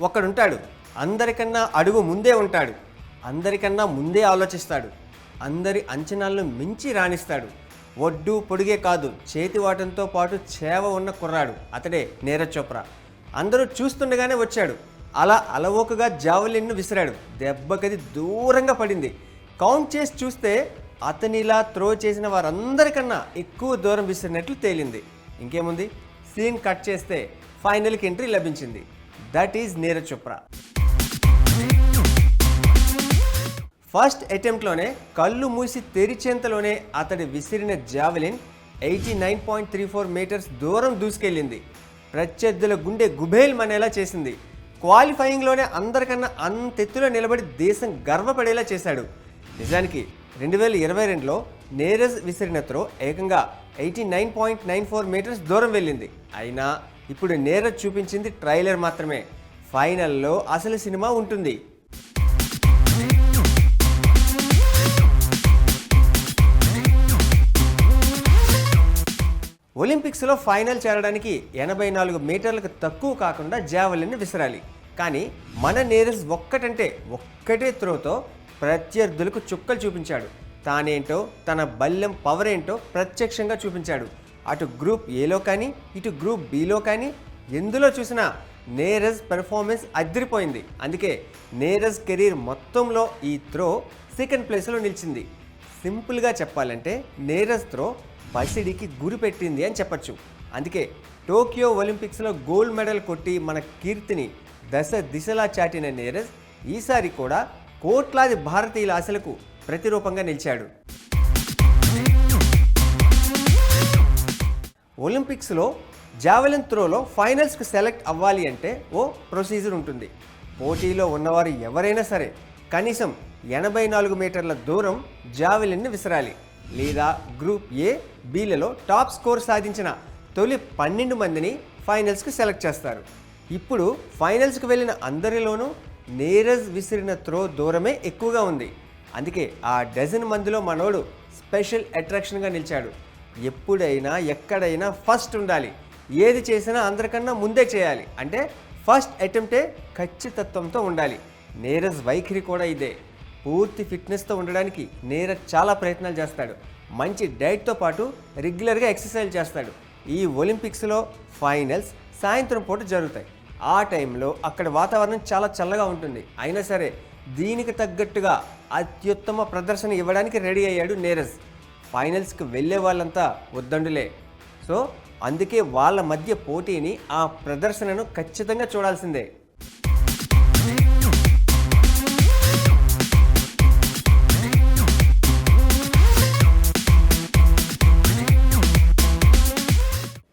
ఒకడుంటాడు. అందరికన్నా అడుగు ముందే ఉంటాడు. అందరికన్నా ముందే ఆలోచిస్తాడు. అందరి అంచనాలను మించి రాణిస్తాడు. ఒడ్డు పొడిగే కాదు చేతివాటంతో పాటు చేవ ఉన్న కుర్రాడు. అతడే నీరజ్ చోప్రా. అందరూ చూస్తుండగానే వచ్చాడు. అలా అలవోకగా జావలిన్ను విసిరాడు. దెబ్బకది దూరంగా పడింది. కౌంట్ చేసి చూస్తే అతనిలా త్రో చేసిన వారందరికన్నా ఎక్కువ దూరం విసిరినట్లు తేలింది. ఇంకేముంది? సీన్ కట్ చేస్తే ఫైనల్కి ఎంట్రీ లభించింది. That is Neeraj Chopra first అటెంప్ట్లోనే కళ్ళు మూసి తెరిచేంతలోనే అతడి విసిరిన javelin eighty nine point three four metres దూరం దూసుకెళ్ళింది. ప్రత్యర్థుల గుండె గుబేల్ మనేలా చేసింది క్వాలిఫైయింగ్లోనే అందరికన్నా అంతెత్తులో నిలబడి దేశం గర్వపడేలా చేశాడు. నిజానికి రెండు వేల ఇరవై రెండులో నేరజ్ విసిరిన త్రో ఏకంగా eighty nine point nine four metres దూరం వెళ్ళింది. అయినా ఇప్పుడు నేరజ్ చూపించింది ట్రైలర్ మాత్రమే. ఫైనల్లో అసలు సినిమా ఉంటుంది. ఒలింపిక్స్లో ఫైనల్ చేరడానికి ఎనభై నాలుగు మీటర్లకు తక్కువ కాకుండా జావలిని విసరాలి. కానీ మన నీరజ్ ఒక్కటంటే ఒక్కటే త్రోతో ప్రత్యర్థులకు చుక్కలు చూపించాడు. తానేంటో తన బల్లెం పవర్ ఏంటో ప్రత్యక్షంగా చూపించాడు. అటు గ్రూప్ ఏలో కానీ ఇటు గ్రూప్ బిలో కానీ ఎందులో చూసినా నేరజ్ పెర్ఫార్మెన్స్ అదిరిపోయింది. అందుకే నేరజ్ కెరీర్ మొత్తంలో ఈ త్రో సెకండ్ ప్లేస్లో నిలిచింది. సింపుల్గా చెప్పాలంటే నేరజ్ త్రో పసిడికి గురి పెట్టింది అని చెప్పొచ్చు. అందుకే టోక్యో ఒలింపిక్స్లో గోల్డ్ మెడల్ కొట్టి మన కీర్తిని దశ దిశలా చాటిన నేరజ్ ఈసారి కూడా కోట్లాది భారతీయుల ఆశలకు ప్రతిరూపంగా నిలిచాడు. ఒలింపిక్స్లో జావెలిన్ త్రోలో ఫైనల్స్కి సెలెక్ట్ అవ్వాలి అంటే ఓ ప్రొసీజర్ ఉంటుంది. పోటీలో ఉన్నవారు ఎవరైనా సరే కనీసం ఎనభై నాలుగు మీటర్ల దూరం జావెలిన్ని విసరాలి. లేదా గ్రూప్ ఏ బీలలో టాప్ స్కోర్ సాధించిన తొలి పన్నెండు మందిని ఫైనల్స్కి సెలెక్ట్ చేస్తారు. ఇప్పుడు ఫైనల్స్కి వెళ్ళిన అందరిలోనూ నీరజ్ విసిరిన త్రో దూరమే ఎక్కువగా ఉంది. అందుకే ఆ డజన్ మందిలో మనోడు స్పెషల్ అట్రాక్షన్గా నిలిచాడు. ఎప్పుడైనా ఎక్కడైనా ఫస్ట్ ఉండాలి. ఏది చేసినా అందరికన్నా ముందే చేయాలి. అంటే ఫస్ట్ అటెంప్టే ఖచ్చితత్వంతో ఉండాలి. నీరజ్ వైఖరి కూడా ఇదే. పూర్తి ఫిట్నెస్తో ఉండడానికి నీరజ్ చాలా ప్రయత్నాలు చేస్తాడు. మంచి డైట్తో పాటు రెగ్యులర్గా ఎక్సర్సైజ్ చేస్తాడు. ఈ ఒలింపిక్స్లో ఫైనల్స్ సాయంత్రం పూట జరుగుతాయి. ఆ టైంలో అక్కడ వాతావరణం చాలా చల్లగా ఉంటుంది. అయినా సరే దీనికి తగ్గట్టుగా అత్యుత్తమ ప్రదర్శన ఇవ్వడానికి రెడీ అయ్యాడు నీరజ్. ఫైనల్స్కి వెళ్ళే వాళ్ళంతా వద్దండులే. సో అందుకే వాళ్ళ మధ్య పోటీని ఆ ప్రదర్శనను ఖచ్చితంగా చూడాల్సిందే.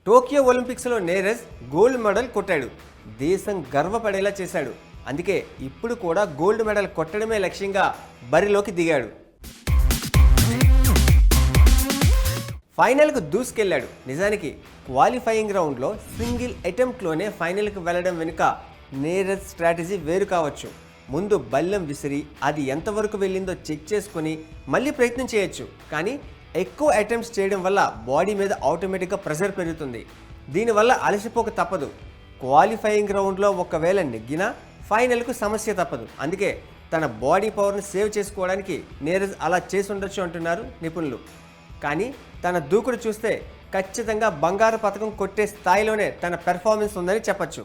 టోక్యో ఒలింపిక్స్లో నేరజ్ గోల్డ్ మెడల్ కొట్టాడు. దేశం గర్వపడేలా చేశాడు. అందుకే ఇప్పుడు కూడా గోల్డ్ మెడల్ కొట్టడమే లక్ష్యంగా బరిలోకి దిగాడు. ఫైనల్కు దూసుకెళ్ళాడు నిజానికి క్వాలిఫైయింగ్ రౌండ్లో సింగిల్ అటెంప్ట్లోనే ఫైనల్కి వెళ్ళడం వెనుక నీరజ్ స్ట్రాటజీ వేరు కావచ్చు. ముందు బల్లెం విసిరి అది ఎంతవరకు వెళ్ళిందో చెక్ చేసుకొని మళ్ళీ ప్రయత్నం చేయొచ్చు. కానీ ఎక్కువ అటెంప్ట్స్ చేయడం వల్ల బాడీ మీద ఆటోమేటిక్గా ప్రెషర్ పెరుగుతుంది. దీనివల్ల అలసిపోక తప్పదు. క్వాలిఫైయింగ్ రౌండ్లో ఒకవేళ నెగ్గినా ఫైనల్కు సమస్య తప్పదు. అందుకే తన బాడీ పవర్ని సేవ్ చేసుకోవడానికి నీరజ్ అలా చేసి ఉండొచ్చు అంటున్నారు నిపుణులు. కానీ తన దూకుడు చూస్తే ఖచ్చితంగా బంగారు పథకం కొట్టే స్థాయిలోనే తన పెర్ఫార్మెన్స్ ఉందని చెప్పచ్చు.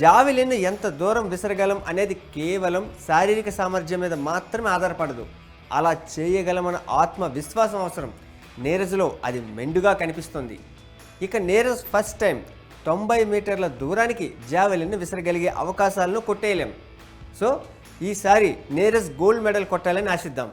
జావిలిన్ ఎంత దూరం విసరగలం అనేది కేవలం శారీరక సామర్థ్యం మీద మాత్రమే ఆధారపడదు. అలా చేయగలమన్న ఆత్మవిశ్వాసం అవసరం. నీరజ్లో అది మెండుగా కనిపిస్తుంది. ఇక నీరజ్ ఫస్ట్ టైం తొంభై మీటర్ల దూరానికి జావెలిన్ను విసరగలిగే అవకాశాలను కొట్టేయలేం. సో ఈసారి నీరజ్ గోల్డ్ మెడల్ కొట్టాలని ఆశిద్దాం.